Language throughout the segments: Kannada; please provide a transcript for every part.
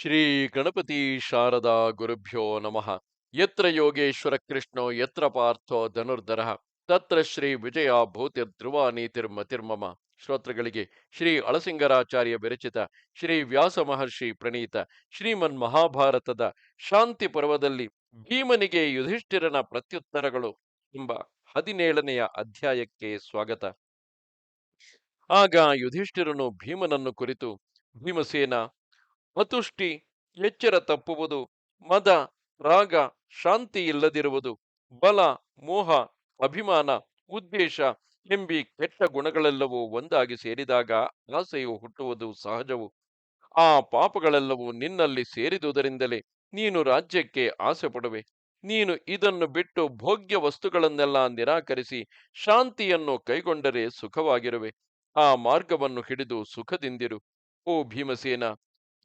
ಶ್ರೀ ಗಣಪತಿ ಶಾರದಾ ಗುರುಭ್ಯೋ ನಮಃ. ಯತ್ರ ಯೋಗೇಶ್ವರ ಕೃಷ್ಣೋ, ಯತ್ರ ಪಾರ್ಥೋ ಧನುರ್ಧರ. ತತ್ರ ಶ್ರೀ ವಿಜಯ ಭೂತಿ ಧ್ರುವ ನೀತಿರ್ಮತಿರ್ಮಮ ಶ್ರೋತೃಗಳಿಗೆ ಶ್ರೀ ಅಳಸಿಂಗರಾಚಾರ್ಯ ವಿರಚಿತ, ಶ್ರೀ ವ್ಯಾಸ ಮಹರ್ಷಿ ಪ್ರಣೀತ, ಶ್ರೀಮನ್ ಮಹಾಭಾರತದ ಶಾಂತಿ ಪರ್ವದಲ್ಲಿ ಭೀಮನಿಗೆ ಯುಧಿಷ್ಠಿರನ ಪ್ರತ್ಯುತ್ತರಗಳು ಎಂಬ ಹದಿನೇಳನೆಯ ಅಧ್ಯಾಯಕ್ಕೆ ಸ್ವಾಗತ. ಆಗ ಯುಧಿಷ್ಠಿರನು ಭೀಮನನ್ನು ಕುರಿತು, ಭೀಮಸೇನ ಅತುಷ್ಟಿ ಎಚ್ಚರ ತಪ್ಪುವುದು, ಮದ, ರಾಗ, ಶಾಂತಿ ಇಲ್ಲದಿರುವುದು, ಬಲ, ಮೋಹ, ಅಭಿಮಾನ, ಉದ್ದೇಶ ಎಂಬಿ ಕೆಟ್ಟ ಗುಣಗಳೆಲ್ಲವೂ ಒಂದಾಗಿ ಸೇರಿದಾಗ ಆಸೆಯು ಹುಟ್ಟುವುದು ಸಹಜವು. ಆ ಪಾಪಗಳೆಲ್ಲವೂ ನಿನ್ನಲ್ಲಿ ಸೇರಿದುದರಿಂದಲೇ ನೀನು ರಾಜ್ಯಕ್ಕೆ ಆಸೆ ಪಡುವೆ ನೀನು ಇದನ್ನು ಬಿಟ್ಟು ಭೋಗ್ಯ ವಸ್ತುಗಳನ್ನೆಲ್ಲ ನಿರಾಕರಿಸಿ ಶಾಂತಿಯನ್ನು ಕೈಗೊಂಡರೆ ಸುಖವಾಗಿರುವೆ. ಆ ಮಾರ್ಗವನ್ನು ಹಿಡಿದು ಸುಖದಿಂದಿರು. ಓ ಭೀಮಸೇನ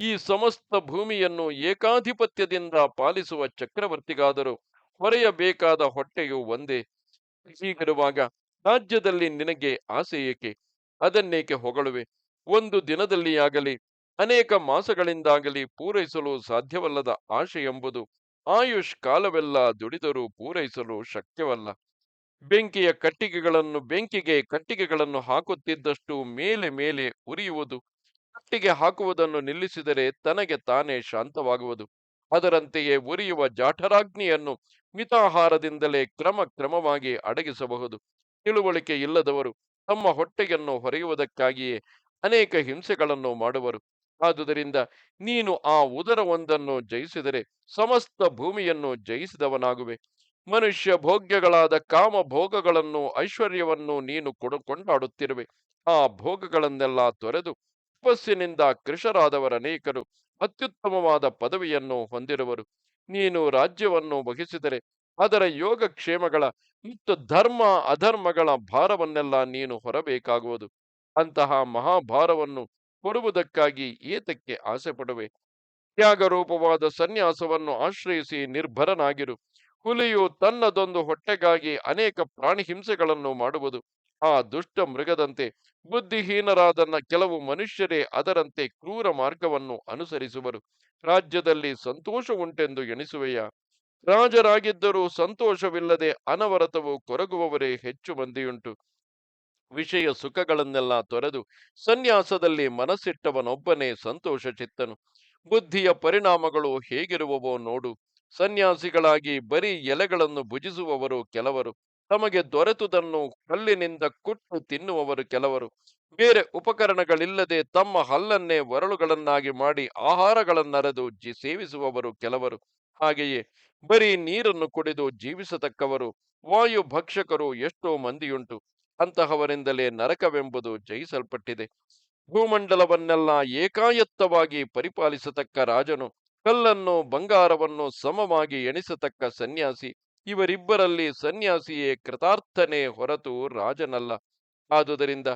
ಈ ಸಮಸ್ತ ಭೂಮಿಯನ್ನು ಏಕಾಧಿಪತ್ಯದಿಂದ ಪಾಲಿಸುವ ಚಕ್ರವರ್ತಿಗಾದರೂ ಹೊರೆಯಬೇಕಾದ ಹೊಟ್ಟೆಯು ಒಂದೇ. ಹೀಗಿರುವಾಗ ರಾಜ್ಯದಲ್ಲಿ ನಿನಗೆ ಆಸೆ ಏಕೆ? ಅದನ್ನೇಕೆ ಹೊಗಳುವೆ? ಒಂದು ದಿನದಲ್ಲಿಯಾಗಲಿ, ಅನೇಕ ಮಾಸಗಳಿಂದಾಗಲಿ ಪೂರೈಸಲು ಸಾಧ್ಯವಲ್ಲದ ಆಶೆ ಎಂಬುದು ಆಯುಷ್ ಕಾಲವೆಲ್ಲ ದುಡಿದರೂ ಪೂರೈಸಲು ಶಕ್ಯವಲ್ಲ. ಬೆಂಕಿಯ ಕಟ್ಟಿಗೆಗಳನ್ನು, ಬೆಂಕಿಗೆ ಕಟ್ಟಿಗೆಗಳನ್ನು ಹಾಕುತ್ತಿದ್ದಷ್ಟು ಮೇಲೆ ಮೇಲೆ ಉರಿಯುವುದು ಕಟ್ಟಿಗೆ ಹಾಕುವುದನ್ನು ನಿಲ್ಲಿಸಿದರೆ ತನಗೆ ತಾನೇ ಶಾಂತವಾಗುವುದು. ಅದರಂತೆಯೇ ಉರಿಯುವ ಜಾಠರಾಗ್ನಿಯನ್ನು ಮಿತಾಹಾರದಿಂದಲೇ ಕ್ರಮ ಕ್ರಮವಾಗಿ ಅಡಗಿಸಬಹುದು. ತಿಳುವಳಿಕೆ ಇಲ್ಲದವರು ತಮ್ಮ ಹೊಟ್ಟೆಯನ್ನು ಹೊರೆಯುವುದಕ್ಕಾಗಿಯೇ ಅನೇಕ ಹಿಂಸೆಗಳನ್ನು ಮಾಡುವರು. ಆದುದರಿಂದ ನೀನು ಆ ಉದರವೊಂದನ್ನು ಜಯಿಸಿದರೆ ಸಮಸ್ತ ಭೂಮಿಯನ್ನು ಜಯಿಸಿದವನಾಗುವೆ. ಮನುಷ್ಯ ಭೋಗ್ಯಗಳಾದ ಕಾಮ ಭೋಗಗಳನ್ನು ಐಶ್ವರ್ಯವನ್ನು ನೀನು ಕೊಡುಕೊಂಡಾಡುತ್ತಿರುವೆ ಆ ಭೋಗಗಳನ್ನೆಲ್ಲ ತೊರೆದು ತಪಸ್ಸಿನಿಂದ ಕೃಷರಾದವರ ಅನೇಕರು ಅತ್ಯುತ್ತಮವಾದ ಪದವಿಯನ್ನು ಹೊಂದಿರುವರು. ನೀನು ರಾಜ್ಯವನ್ನು ವಹಿಸಿದರೆ ಅದರ ಯೋಗಕ್ಷೇಮಗಳ ಮತ್ತು ಧರ್ಮ ಅಧರ್ಮಗಳ ಭಾರವನ್ನೆಲ್ಲ ನೀನು ಹೊರಬೇಕಾಗುವುದು. ಅಂತಹ ಮಹಾಭಾರವನ್ನು ಕೊಡುವುದಕ್ಕಾಗಿ ಏತಕ್ಕೆ ಆಸೆ ಪಡುವೆ ತ್ಯಾಗರೂಪವಾದ ಸನ್ಯಾಸವನ್ನು ಆಶ್ರಯಿಸಿ ನಿರ್ಭರನಾಗಿರು. ಹುಲಿಯು ತನ್ನದೊಂದು ಹೊಟ್ಟೆಗಾಗಿ ಅನೇಕ ಪ್ರಾಣಿ ಹಿಂಸೆಗಳನ್ನು ಮಾಡುವುದು. ಆ ದುಷ್ಟ ಮೃಗದಂತೆ ಬುದ್ಧಿಹೀನರಾದ ಕೆಲವು ಮನುಷ್ಯರೇ ಅದರಂತೆ ಕ್ರೂರ ಮಾರ್ಗವನ್ನು ಅನುಸರಿಸುವರು. ರಾಜ್ಯದಲ್ಲಿ ಸಂತೋಷ ಉಂಟೆಂದು ಎಣಿಸುವೆಯ. ರಾಜರಾಗಿದ್ದರೂ ಸಂತೋಷವಿಲ್ಲದೆ ಅನವರತವು ಕೊರಗುವವರೇ ಹೆಚ್ಚು ಮಂದಿಯುಂಟು. ವಿಷಯ ಸುಖಗಳನ್ನೆಲ್ಲ ತೊರೆದು ಸನ್ಯಾಸದಲ್ಲಿ ಮನಸ್ಸಿಟ್ಟವನೊಬ್ಬನೇ ಸಂತೋಷ ಚಿತ್ತನು ಬುದ್ಧಿಯ ಪರಿಣಾಮಗಳು ಹೇಗಿರುವವೋ ನೋಡು. ಸನ್ಯಾಸಿಗಳಾಗಿ ಬರೀ ಎಲೆಗಳನ್ನು ಭುಜಿಸುವವರು ಕೆಲವರು. ತಮಗೆ ದೊರೆತುದನ್ನು ಕಲ್ಲಿನಿಂದ ಕುಟ್ಟು ತಿನ್ನುವವರು ಕೆಲವರು. ಬೇರೆ ಉಪಕರಣಗಳಿಲ್ಲದೆ ತಮ್ಮ ಹಲ್ಲನ್ನೇ ಒರಳುಗಳನ್ನಾಗಿ ಮಾಡಿ ಆಹಾರಗಳನ್ನರೆದು ಜಿ, ಸೇವಿಸುವವರು ಕೆಲವರು. ಹಾಗೆಯೇ ಬರೀ ನೀರನ್ನು ಕುಡಿದು ಜೀವಿಸತಕ್ಕವರು, ವಾಯು ಭಕ್ಷಕರು ಎಷ್ಟೋ ಮಂದಿಯುಂಟು. ಅಂತಹವರಿಂದಲೇ ನರಕವೆಂಬುದು ಜಯಿಸಲ್ಪಟ್ಟಿದೆ. ಭೂಮಂಡಲವನ್ನೆಲ್ಲ ಏಕಾಯತ್ತವಾಗಿ ಪರಿಪಾಲಿಸತಕ್ಕ ರಾಜನು ಕಲ್ಲನ್ನು ಬಂಗಾರವನ್ನು ಸಮವಾಗಿ ಎಣಿಸತಕ್ಕ ಸನ್ಯಾಸಿ. ಇವರಿಬ್ಬರಲ್ಲಿ ಸನ್ಯಾಸಿಯೇ ಕೃತಾರ್ಥನೇ ಹೊರತು ರಾಜನಲ್ಲ. ಆದುದರಿಂದ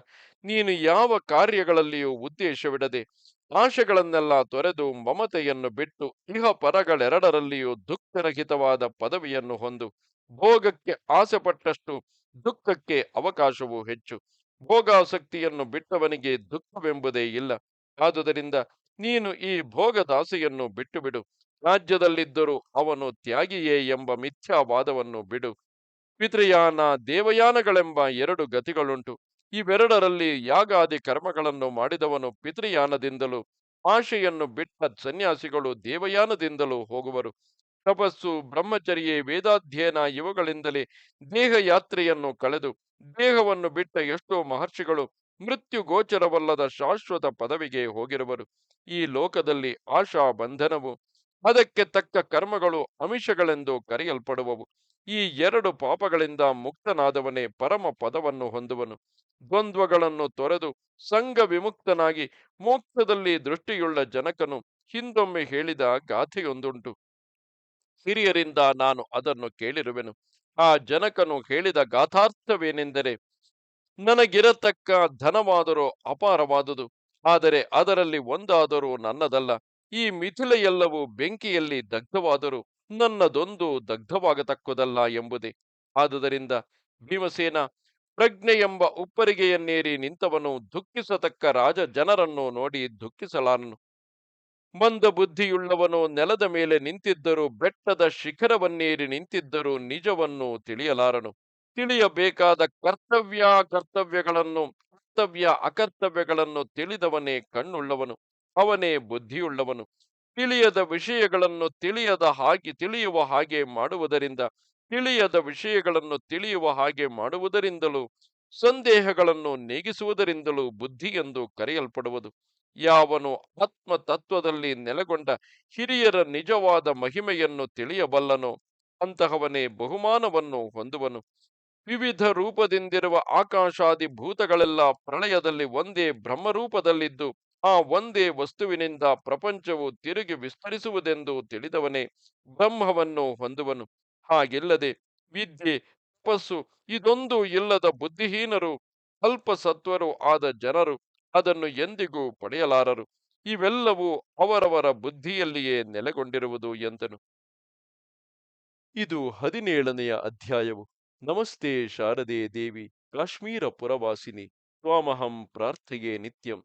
ನೀನು ಯಾವ ಕಾರ್ಯಗಳಲ್ಲಿಯೂ ಉದ್ದೇಶವಿಡದೆ ಆಶೆಗಳನ್ನೆಲ್ಲ ತೊರೆದು ಮಮತೆಯನ್ನು ಬಿಟ್ಟು ಇಹ ಪರಗಳೆರಡರಲ್ಲಿಯೂ ದುಃಖರಹಿತವಾದ ಪದವಿಯನ್ನು ಹೊಂದು ಭೋಗಕ್ಕೆ ಆಸೆಪಟ್ಟಷ್ಟು ದುಃಖಕ್ಕೆ ಅವಕಾಶವೂ ಹೆಚ್ಚು. ಭೋಗಾಸಕ್ತಿಯನ್ನು ಬಿಟ್ಟವನಿಗೆ ದುಃಖವೆಂಬುದೇ ಇಲ್ಲ. ಆದುದರಿಂದ ನೀನು ಈ ಭೋಗದಾಸೆಯನ್ನು ಬಿಟ್ಟು ಬಿಡು ರಾಜ್ಯದಲ್ಲಿದ್ದರೂ ಅವನು ತ್ಯಾಗಿಯೇ ಎಂಬ ಮಿಥ್ಯಾವಾದವನ್ನು ಬಿಡು. ಪಿತೃಯಾನ ದೇವಯಾನಗಳೆಂಬ ಎರಡು ಗತಿಗಳುಂಟು. ಇವೆರಡರಲ್ಲಿ ಯಾಗಾದಿ ಕರ್ಮಗಳನ್ನು ಮಾಡಿದವನು ಪಿತೃಯಾನದಿಂದಲೂ, ಆಶೆಯನ್ನು ಬಿಟ್ಟ ಸನ್ಯಾಸಿಗಳು ದೇವಯಾನದಿಂದಲೂ ಹೋಗುವರು. ತಪಸ್ಸು, ಬ್ರಹ್ಮಚರ್ಯೆ, ವೇದಾಧ್ಯಯನ ಇವುಗಳಿಂದಲೇ ದೇಹ ಯಾತ್ರೆಯನ್ನು ಕಳೆದು, ದೇಹವನ್ನು ಬಿಟ್ಟ ಎಷ್ಟೋ ಮಹರ್ಷಿಗಳು ಮೃತ್ಯು ಗೋಚರವಲ್ಲದ ಶಾಶ್ವತ ಪದವಿಗೆ ಹೋಗಿರುವರು. ಈ ಲೋಕದಲ್ಲಿ ಆಶಾ ಬಂಧನವು ಅದಕ್ಕೆ ತಕ್ಕ ಕರ್ಮಗಳು ಅಮಿಷಗಳೆಂದು ಕರೆಯಲ್ಪಡುವವು. ಈ ಎರಡು ಪಾಪಗಳಿಂದ ಮುಕ್ತನಾದವನೇ ಪರಮ ಪದವನ್ನು ಹೊಂದುವನು. ದ್ವಂದ್ವಗಳನ್ನು ತೊರೆದು ಸಂಘ ವಿಮುಕ್ತನಾಗಿ ಮೋಕ್ಷದಲ್ಲಿ ದೃಷ್ಟಿಯುಳ್ಳ ಜನಕನು ಹಿಂದೊಮ್ಮೆ ಹೇಳಿದ ಗಾಥೆಯೊಂದುಂಟು. ಹಿರಿಯರಿಂದ ನಾನು ಅದನ್ನು ಕೇಳಿರುವೆನು. ಆ ಜನಕನು ಹೇಳಿದ ಗಾಥಾರ್ಥವೇನೆಂದರೆ, ನನಗಿರತಕ್ಕ ಧನವಾದರೂ ಅಪಾರವಾದುದು, ಆದರೆ ಅದರಲ್ಲಿ ಒಂದಾದರೂ ನನ್ನದಲ್ಲ. ಈ ಮಿಥಿಲೆಯೆಲ್ಲವೂ ಬೆಂಕಿಯಲ್ಲಿ ದಗ್ಧವಾದರೂ ನನ್ನದೊಂದು ದಗ್ಧವಾಗತಕ್ಕುದಲ್ಲ ಎಂಬುದೇ. ಆದುದರಿಂದ ಭೀಮಸೇನ ಪ್ರಜ್ಞೆ ಎಂಬ ಉಪ್ಪರಿಗೆಯನ್ನೇರಿ ನಿಂತವನು ದುಃಖಿಸತಕ್ಕ ರಾಜ ಜನರನ್ನು ನೋಡಿ ದುಃಖಿಸಲಾರನು ಮಂದ ಬುದ್ಧಿಯುಳ್ಳವನು ನೆಲದ ಮೇಲೆ ನಿಂತಿದ್ದರೂ ಬೆಟ್ಟದ ಶಿಖರವನ್ನೇರಿ ನಿಂತಿದ್ದರೂ ನಿಜವನ್ನು ತಿಳಿಯಲಾರನು. ತಿಳಿಯಬೇಕಾದ ಕರ್ತವ್ಯ ಕರ್ತವ್ಯಗಳನ್ನು ಕರ್ತವ್ಯ ಅಕರ್ತವ್ಯಗಳನ್ನು ತಿಳಿದವನೇ ಕಣ್ಣುಳ್ಳವನು. ಅವನೇ ಬುದ್ಧಿಯುಳ್ಳವನು. ತಿಳಿಯದ ವಿಷಯಗಳನ್ನು ತಿಳಿಯದ ಹಾಗೆ ತಿಳಿಯುವ ಹಾಗೆ ಮಾಡುವುದರಿಂದ, ತಿಳಿಯದ ವಿಷಯಗಳನ್ನು ತಿಳಿಯುವ ಹಾಗೆ ಮಾಡುವುದರಿಂದಲೂ, ಸಂದೇಹಗಳನ್ನು ನೀಗಿಸುವುದರಿಂದಲೂ ಬುದ್ಧಿ ಎಂದು ಕರೆಯಲ್ಪಡುವುದು. ಯಾವನು ಆತ್ಮ ತತ್ವದಲ್ಲಿ ನೆಲೆಗೊಂಡ ಹಿರಿಯರ ನಿಜವಾದ ಮಹಿಮೆಯನ್ನು ತಿಳಿಯಬಲ್ಲನೋ, ಅಂತಹವನೇ ಬಹುಮಾನವನ್ನು ಹೊಂದುವನು. ವಿವಿಧ ರೂಪದಿಂದಿರುವ ಆಕಾಶಾದಿ ಭೂತಗಳೆಲ್ಲ ಪ್ರಳಯದಲ್ಲಿ ಒಂದೇ ಬ್ರಹ್ಮರೂಪದಲ್ಲಿದ್ದು ಆ ಒಂದೇ ವಸ್ತುವಿನಿಂದ ಪ್ರಪಂಚವು ತಿರುಗಿ ವಿಸ್ತರಿಸುವುದೆಂದು ತಿಳಿದವನೇ ಬ್ರಹ್ಮವನ್ನು ಹೊಂದುವನು. ಹಾಗಿಲ್ಲದೆ ವಿದ್ಯೆ, ತಪಸ್ಸು, ಇದೊಂದು ಇಲ್ಲದ ಬುದ್ಧಿಹೀನರು ಅಲ್ಪ ಸತ್ವರು ಆದ ಜನರು ಅದನ್ನು ಎಂದಿಗೂ ಪಡೆಯಲಾರರು. ಇವೆಲ್ಲವೂ ಅವರವರ ಬುದ್ಧಿಯಲ್ಲಿಯೇ ನೆಲೆಗೊಂಡಿರುವುದು ಎಂದನು. ಇದು ಹದಿನೇಳನೆಯ ಅಧ್ಯಾಯವು. ನಮಸ್ತೆ ಶಾರದೆ ದೇವಿ, ಕಾಶ್ಮೀರ ಪುರವಾಸಿನಿ, ತ್ವಾಮಹಂ ಪ್ರಾರ್ಥೆಯೇ ನಿತ್ಯಂ.